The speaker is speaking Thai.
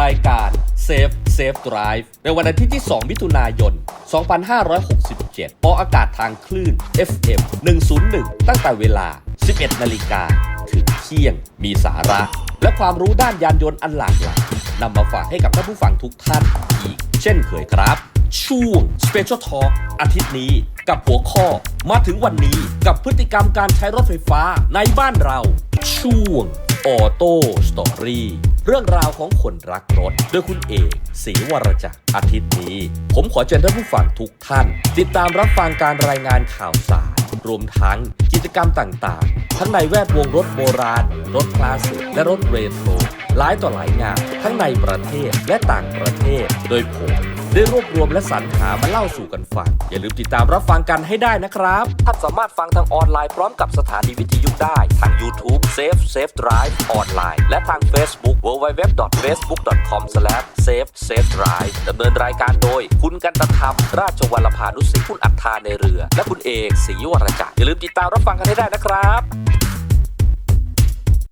รายการ Safe Safe Drive ในวันอาทิตย์ที่ 2 มิถุนายน 2567 ออกอากาศทางคลื่น FM 101 ตั้งแต่เวลา 11 นาฬิกา ถึงเที่ยง มีสาระ และความรู้ด้านยานยนต์อันหลากหลายนำมาฝากให้กับท่านผู้ฟังทุกท่านอีก เช่นเคยครับ ช่วง Special Talk อาทิตย์นี้กับหัวข้อมาถึงวันนี้กับพฤติกรรมการใช้รถไฟฟ้าในบ้านเรา ช่วง ออโต้สตอรี่เรื่องราวของคนรักรถโดยคุณเอกศรีวรจักรอาทิตย์นี้ ผมขอเชิญท่านผู้ฟังทุกท่าน ติดตามรับฟังการรายงานข่าวสาร รวมทั้งกิจกรรมต่างๆ ทั้งในแวดวงรถโบราณ รถคลาสสิกและรถเรโทรหลายต่อหลายงานทั้งในประเทศและต่างประเทศ โดยผมได้รวบรวมและสรรหามาเล่าสู่กันฟัง อย่าลืมติดตามรับฟังกันให้ได้นะครับ ท่านสามารถฟังทางออนไลน์พร้อมกับสถานีวิทยุได้ทาง YouTube Safe Safe Drive ออนไลน์ และทาง Facebook www.facebook.com/safe safe drive ดำเนินรายการโดย คุณกันตธรรม ราชวัลพานุสิทธิ์คุณอัฏฐาในเรือ และคุณเอกศรีวรจักรอย่าลืมติดตามรับฟังกันให้ได้นะครับ